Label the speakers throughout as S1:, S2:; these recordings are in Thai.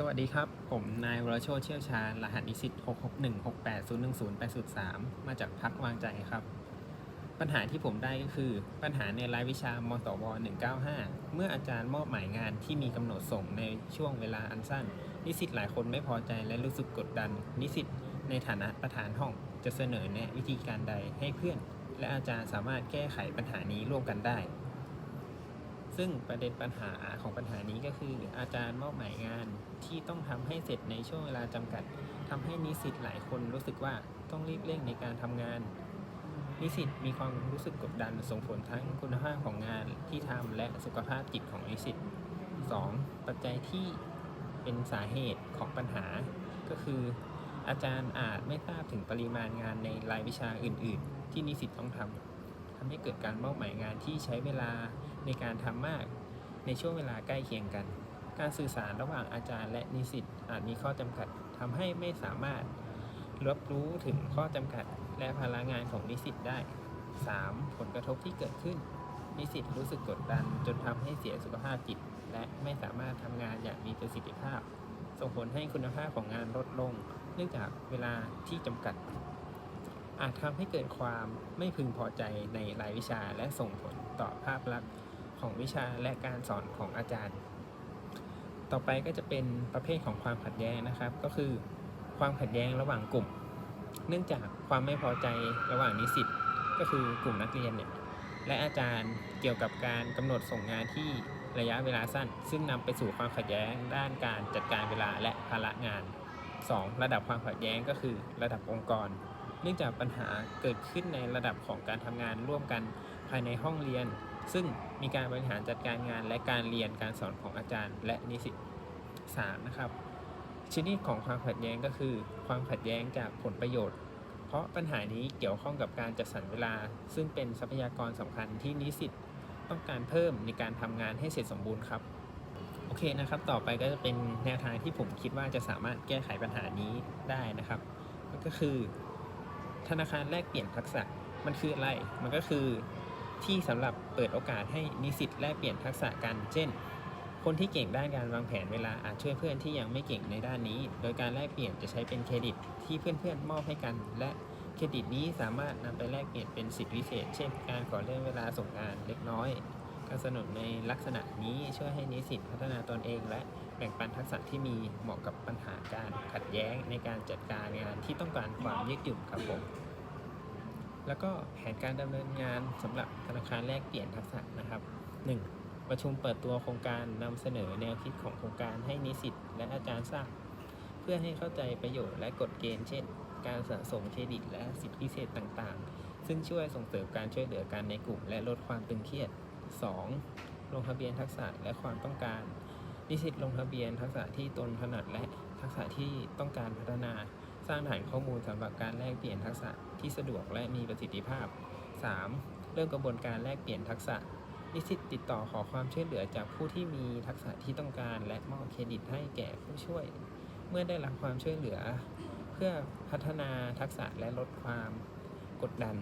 S1: สวัสดีครับ ผมนายวรโชเชี่ยวชาญ รหัสนิสิต66168010803 มาจากพักวางใจครับ ปัญหาที่ผมได้ก็คือ ปัญหาในรายวิชามสว195 เมื่ออาจารย์มอบหมายงานที่มีกำหนดส่งในช่วงเวลาอันสั้น นิสิตหลายคนไม่พอใจและรู้สึกกดดัน นิสิตในฐานะประธานห้อง จะเสนอแนะวิธีการใดให้เพื่อน และอาจารย์สามารถแก้ไขปัญหานี้ร่วมกันได้ ซึ่งประเด็นปัญหาของปัญหานี้ก็คือ อาจารย์มอบหมายงานที่ต้องทำให้เสร็จในช่วงเวลาจำกัดทำให้นิสิตหลายคนรู้สึกว่าต้องรีบเร่งในการทำงาน นิสิตมีความรู้สึกกดดันส่งผลทั้งคุณภาพของงานที่ทำและสุขภาพจิตของนิสิต 2. ปัจจัยที่เป็นสาเหตุของปัญหา ก็คือ อาจารย์อาจไม่ทราบถึงปริมาณงานในรายวิชาอื่น ๆ ที่นิสิตต้องทำ ทำให้เกิดการมอบหมายงานที่ใช้เวลาในการทำมากในช่วงเวลาใกล้เคียงกัน การสื่อสารระหว่างอาจารย์และนิสิตอาจมีข้อจำกัดทำให้ไม่สามารถรับรู้ถึงข้อจำกัด และพลังงานของนิสิตได้ 3. ผลกระทบที่เกิดขึ้น นิสิตรู้สึกกดดันจนทำให้เสียสุขภาพจิต และไม่สามารถทำงานอย่างมีประสิทธิภาพ ส่งผลให้คุณภาพของงานลดลง เนื่องจากเวลาที่จำกัด อาจทำให้เกิดความไม่พึงพอใจในรายวิชาและส่งผลต่อภาพลักษณ์ของวิชาและการสอนของอาจารย์ ต่อไปก็จะเป็นประเภทของความขัดแย้งนะครับ ก็คือ ความขัดแย้งระหว่างกลุ่ม เนื่องจากความไม่พอใจระหว่างนิสิตก็คือกลุ่มนักเรียนเนี่ยและอาจารย์เกี่ยวกับการกำหนดส่งงานที่ระยะเวลาสั้น ซึ่งนำไปสู่ความขัดแย้งด้านการจัดการเวลาและภาระงาน 2. ระดับความขัดแย้งก็คือระดับองค์กร เนื่องจากปัญหาเกิดขึ้นในระดับของการทำงานร่วมกันภายในห้องเรียน ซึ่งมีการบริหารจัดการงานและการเรียนการสอนของอาจารย์ และนิสิต 3. นะครับชนิดของความขัดแย้งก็คือ ความขัดแย้งจากผลประโยชน์ เพราะปัญหานี้เกี่ยวข้องกับการจัดสรรเวลา ซึ่งเป็นทรัพยากรสำคัญที่นิสิตต้องการเพิ่มในการทำงานให้เสร็จสมบูรณ์ครับ โอเคนะครับ ต่อไปก็จะเป็นแนวทางที่ผมคิดว่าจะสามารถแก้ไขปัญหานี้ได้นะครับ ก็คือ ธนาคารแลกเปลี่ยนทักษะมันคืออะไร มันก็คือที่สำหรับเปิดโอกาสให้นิสิตแลกเปลี่ยนทักษะกัน เช่น คนที่เก่งด้านการวางแผนเวลาอาจช่วยเพื่อนที่ยังไม่เก่งในด้านนี้ โดยการแลกเปลี่ยนจะใช้เป็นเครดิตที่เพื่อนๆมอบให้กัน และเครดิตนี้สามารถนำไปแลกเปลี่ยนเป็นสิทธิพิเศษ เช่น การขอเลื่อนเวลาส่งงานเล็กน้อย การสนุนในลักษณะนี้ช่วยให้นิสิตพัฒนาตนเอง และแบ่งปันทักษะที่มีเหมาะกับปัญหาการขัดแย้งในการจัดการงานที่ต้องการความยืดหยุ่นครับผมแล้วก็แผนการดำเนินงานสำหรับธนาคารแลกเปลี่ยนทักษะนะครับ 1. ประชุมเปิดตัวโครงการนำเสนอแนวคิดของโครงการให้นิสิตและอาจารย์ทราบเพื่อให้เข้าใจประโยชน์และกฎเกณฑ์เช่น การสะสมเครดิตและสิทธิพิเศษต่างๆ ซึ่งช่วยส่งเสริมการช่วยเหลือกันในกลุ่มและลดความตึงเครียด 2. ลงทะเบียนทักษะและความต้องการ นิสิตลงทะเบียนทักษะที่ตนถนัดและทักษะที่ต้องการพัฒนา สร้างฐานข้อมูลสำหรับการแลกเปลี่ยนทักษะที่สะดวกและมีประสิทธิภาพ 3. เริ่มกระบวนการแลกเปลี่ยนทักษะ นิสิตติดต่อขอความช่วยเหลือจากผู้ที่มีทักษะที่ต้องการ และมอบเครดิตให้แก่ผู้ช่วย เมื่อได้รับความช่วยเหลือ เพื่อพัฒนาทักษะและลดความกดดัน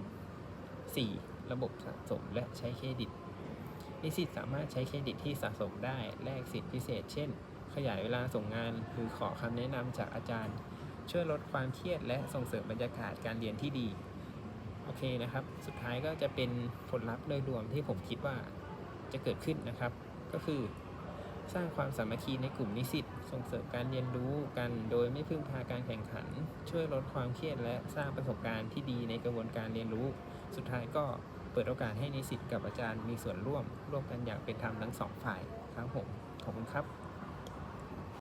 S1: 4. ระบบสะสมและใช้เครดิต นิสิตสามารถใช้เครดิตที่สะสมได้แลกสิทธิพิเศษ เช่น ขยายเวลาส่งงาน หรือขอคำแนะนำจากอาจารย์ ช่วยลดความเครียดและส่งเสริมบรรยากาศการเรียนที่ดี โอเคนะครับ สุดท้ายก็จะเป็นผลลัพธ์โดยรวมที่ผมคิดว่าจะเกิดขึ้นนะครับ ก็คือ สร้างความสามัคคีในกลุ่มนิสิต ส่งเสริมการเรียนรู้กัน โดยไม่พึ่งพาการแข่งขัน ช่วยลดความเครียดและสร้างประสบการณ์ที่ดีในกระบวนการเรียนรู้ สุดท้ายก็ เปิดโอกาสให้นิสิตกับอาจารย์มีส่วนร่วมร่วมกันอย่างเป็นธรรมทั้งสองฝ่ายครับผมขอบคุณครับ